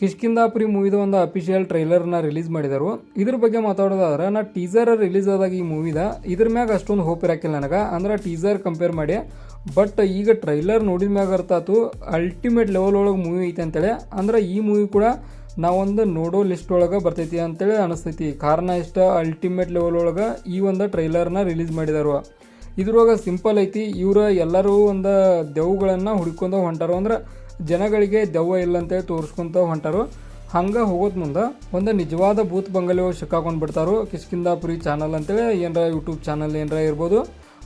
ಕಿಷ್ಕಿಂದಾಪುರಿ ಮೂವಿದ ಒಂದು official ಟ್ರೈಲರ್ನ release ಮಾಡಿದರು. ಇದ್ರ ಬಗ್ಗೆ ಮಾತಾಡೋದಾದ್ರೆ, ನಾ ಟೀಸರ್ ರಿಲೀಸ್ ಆದಾಗ ಈ ಮೂವಿದ ಇದ್ರ ಮ್ಯಾಗ ಅಷ್ಟೊಂದು ಹೋಪ್ ಇರಾಕಿಲ್ಲ ನನಗೆ. ಅಂದ್ರೆ ಟೀಸರ್ ಕಂಪೇರ್ ಮಾಡಿ ಬಟ್ ಈಗ ಟ್ರೈಲರ್ ನೋಡಿದ ಮ್ಯಾಗ ಅರ್ಥ ಆಯ್ತು ಅಲ್ಟಿಮೇಟ್ ಲೆವೆಲ್ ಒಳಗೆ ಮೂವಿ ಐತೆ ಅಂತೇಳಿ. ಅಂದ್ರೆ ಈ ಮೂವಿ ಕೂಡ ನಾವೊಂದು ನೋಡೋ ಲಿಸ್ಟ್ ಒಳಗೆ ಬರ್ತೈತಿ ಅಂತೇಳಿ ಅನಿಸ್ತೈತಿ. ಕಾರಣ ಇಷ್ಟ ಅಲ್ಟಿಮೇಟ್ ಲೆವೆಲ್ ಒಳಗೆ ಈ ಒಂದು ಟ್ರೈಲರ್ನ ರಿಲೀಸ್ ಮಾಡಿದಾರು. ಇದ್ರೊಳಗೆ ಸಿಂಪಲ್ ಐತಿ, ಇವರ ಎಲ್ಲರೂ ಒಂದು ದೆವ್ಗಳನ್ನು ಹುಡ್ಕೊಂಡು ಹೊಂಟಾರು. ಅಂದ್ರೆ ಜನಗಳಿಗೆ ದೆವ್ವ ಇಲ್ಲ ಅಂತೇಳಿ ತೋರಿಸ್ಕೊಂತ ಹೊಂಟಾರು. ಹಂಗೆ ಹೋಗೋದ್ ಮುಂದೆ ಒಂದು ನಿಜವಾದ ಭೂತ್ ಬಂಗಲೆ ಸಿಕ್ಕಾಕೊಂಡು ಬಿಡ್ತಾರೋ. ಕಿಸ್ಕಿಂದಾಪುರಿ ಚಾನಲ್ ಅಂತೇಳಿ ಏನರ ಯೂಟ್ಯೂಬ್ ಚಾನಲ್ ಏನರ ಇರ್ಬೋದು.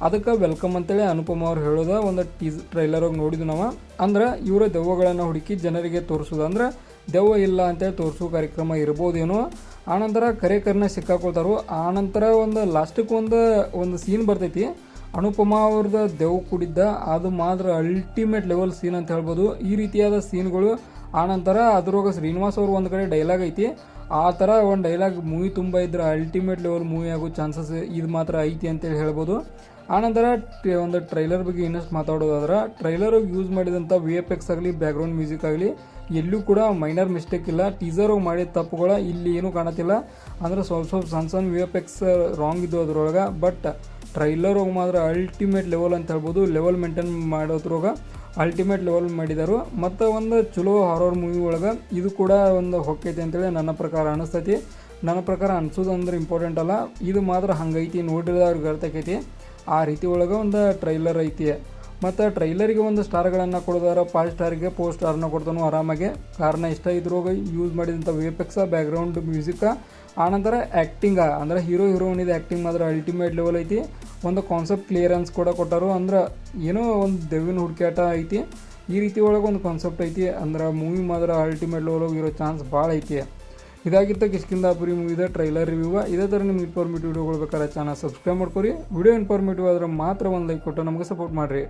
ಅದಕ್ಕೆ ವೆಲ್ಕಮ್ ಅಂತೇಳಿ ಅನುಪಮ ಅವ್ರು ಹೇಳೋದ ಒಂದು ಟೀಸ್ ಟ್ರೈಲರ್ ಹೋಗಿ ನೋಡಿದ್ವಿ ನಾವು. ಅಂದ್ರೆ ಇವರ ದೆವ್ವಗಳನ್ನು ಹುಡುಕಿ ಜನರಿಗೆ ತೋರಿಸೋದು ಅಂದ್ರೆ ದೆವ್ವ ಇಲ್ಲ ಅಂತೇಳಿ ತೋರಿಸೋ ಕಾರ್ಯಕ್ರಮ ಇರ್ಬೋದೇನೋ. ಆನಂತರ ಕರೆ ಕರ್ನ ಸಿಕ್ಕಾಕೊಳ್ತಾರೋ ಆನಂತರ ಒಂದು ಲಾಸ್ಟಿಗೆ ಒಂದು ಒಂದು ಸೀನ್ ಬರ್ತೈತಿ. ಅನುಪಮ ಅವ್ರದ ದೆವ್ ಕುಡಿದ್ದ ಅದು ಮಾತ್ರ ಅಲ್ಟಿಮೇಟ್ ಲೆವೆಲ್ ಸೀನ್ ಅಂತ ಹೇಳ್ಬೋದು. ಈ ರೀತಿಯಾದ ಸೀನ್ಗಳು ಆನಂತರ ಅದ್ರೊಳಗೆ ಶ್ರೀನಿವಾಸ್ ಅವರು ಒಂದು ಕಡೆ ಡೈಲಾಗ್ ಐತಿ. ಆ ಥರ ಒಂದು ಡೈಲಾಗ್ ಮೂವಿ ತುಂಬ ಇದ್ರೆ ಅಲ್ಟಿಮೇಟ್ ಲೆವೆಲ್ ಮೂವಿ ಆಗೋ ಚಾನ್ಸಸ್ ಇದು ಮಾತ್ರ ಐತಿ ಅಂತೇಳಿ ಹೇಳ್ಬೋದು. ಆನಂತರ ಒಂದು ಟ್ರೈಲರ್ ಬಗ್ಗೆ ಇನ್ನಷ್ಟು ಮಾತಾಡೋದಾದ್ರೆ ಟ್ರೈಲರ್ ಯೂಸ್ ಮಾಡಿದಂಥ ವಿ ಎಫ್ ಎಕ್ಸ್ ಆಗಲಿ ಬ್ಯಾಕ್ಗ್ರೌಂಡ್ ಮ್ಯೂಸಿಕ್ ಆಗಲಿ, ಎಲ್ಲೂ ಕೂಡ ಮೈನರ್ ಮಿಸ್ಟೇಕ್ ಇಲ್ಲ. ಟೀಸರ್ ಮಾಡಿದ ತಪ್ಪುಗಳ ಇಲ್ಲಿ ಏನೂ ಕಾಣತಿಲ್ಲ ಅಂದ್ರೆ ಸ್ವಲ್ಪ ಸ್ವಲ್ಪ ಸಣ್ಣ ಸಣ್ಣ ವಿ ಎಫ್ ಎಕ್ಸ್ ರಾಂಗ್ ಇದ್ದು ಅದರೊಳಗೆ ಬಟ್ ಟ್ರೈಲರ್ ಮಾತ್ರ ಅಲ್ಟಿಮೇಟ್ ಲೆವೆಲ್ ಅಂತ ಹೇಳ್ಬೋದು. ಲೆವೆಲ್ ಮೇಂಟೈನ್ ಮಾಡೋದ್ರೊಳಗೆ ಅಲ್ಟಿಮೇಟ್ ಲೆವೆಲ್ ಮಾಡಿದರು. ಮತ್ತು ಒಂದು ಚಲೋ ಹಾರರ್ ಮೂವಿ ಒಳಗೆ ಇದು ಕೂಡ ಒಂದು ಹೊಕ್ಕೈತಿ ಅಂತೇಳಿ ನನ್ನ ಪ್ರಕಾರ ಅನಿಸ್ತೈತಿ. ನನ್ನ ಪ್ರಕಾರ ಅನಿಸೋದು ಅಂದ್ರೆ ಇಂಪಾರ್ಟೆಂಟ್ ಅಲ್ಲ. ಇದು ಮಾತ್ರ ಹಂಗೈತಿ ನೋಡಿದ್ರೆ ಅವ್ರಿಗೆ ಅರ್ಥಕ್ಕೈತಿ ಆ ರೀತಿ ಒಳಗೆ ಒಂದು ಟ್ರೈಲರ್ ಐತಿ. ಮತ್ತು ಟ್ರೈಲರಿಗೆ ಒಂದು ಸ್ಟಾರ್ಗಳನ್ನು ಕೊಡೋದಾರ ಫೈವ್ ಸ್ಟಾರಿಗೆ ಫೋರ್ ಸ್ಟಾರ್ನ ಕೊಡ್ತಾನು ಆರಾಮಾಗಿ. ಕಾರಣ ಇಷ್ಟ ಇದ್ರೋಗ ಯೂಸ್ ಮಾಡಿದಂಥ ವೇಪೆಕ್ಸ ಬ್ಯಾಕ್ಗ್ರೌಂಡ್ ಮ್ಯೂಸಿಕ ಆನಂತರ ಆ್ಯಕ್ಟಿಂಗ ಅಂದ್ರೆ ಹೀರೋ ಹೀರೋನಿದು ಆ್ಯಕ್ಟಿಂಗ್ ಮಾತ್ರ ಅಲ್ಟಿಮೇಟ್ ಲೆವೆಲ್ ಐತಿ. ಒಂದು ಕಾನ್ಸೆಪ್ಟ್ ಕ್ಲಿಯರೆನ್ಸ್ ಕೂಡ ಕೊಟ್ಟರು. ಅಂದ್ರೆ ಏನೋ ಒಂದು ದೆವ್ವಿನ ಹುಡುಕಾಟ ಐತಿ. ಈ ರೀತಿ ಒಳಗೆ ಒಂದು ಕಾನ್ಸೆಪ್ಟ್ ಐತಿ. ಅಂದ್ರೆ ಮೂವಿ ಮಾತ್ರ ಅಲ್ಟಿಮೇಟ್ ಲೆವೆಲ್ ಇರೋ ಚಾನ್ಸ್ ಭಾಳ ಐತಿ. ಇದಾಗಿತ್ತು ಕಿಷ್ಕಿಂದಾಪುರಿ ಮೂವಿದ ಟ್ರೈಲರ್ ರಿವ್ಯೂ ಇದೇ ಥರ ನಿಮ್ಗೆ ಇನ್ಫಾರ್ಮೇಟಿವ್ ವಿಡಿಯೋಗಳು ಬೇಕಾದ್ರೆ ಚಾನಲ್ ಸಬ್ಸ್ಕ್ರೈಬ್ ಮಾಡ್ಕೊರಿ. ವಿಡಿಯೋ ಇನ್ಫಾರ್ಮೇಟಿವ್ ಆದ್ರೆ ಮಾತ್ರ ಒಂದು ಲೈಕ್ ಕೊಟ್ಟು ನಮಗೆ ಸಪೋರ್ಟ್ ಮಾಡಿರಿ.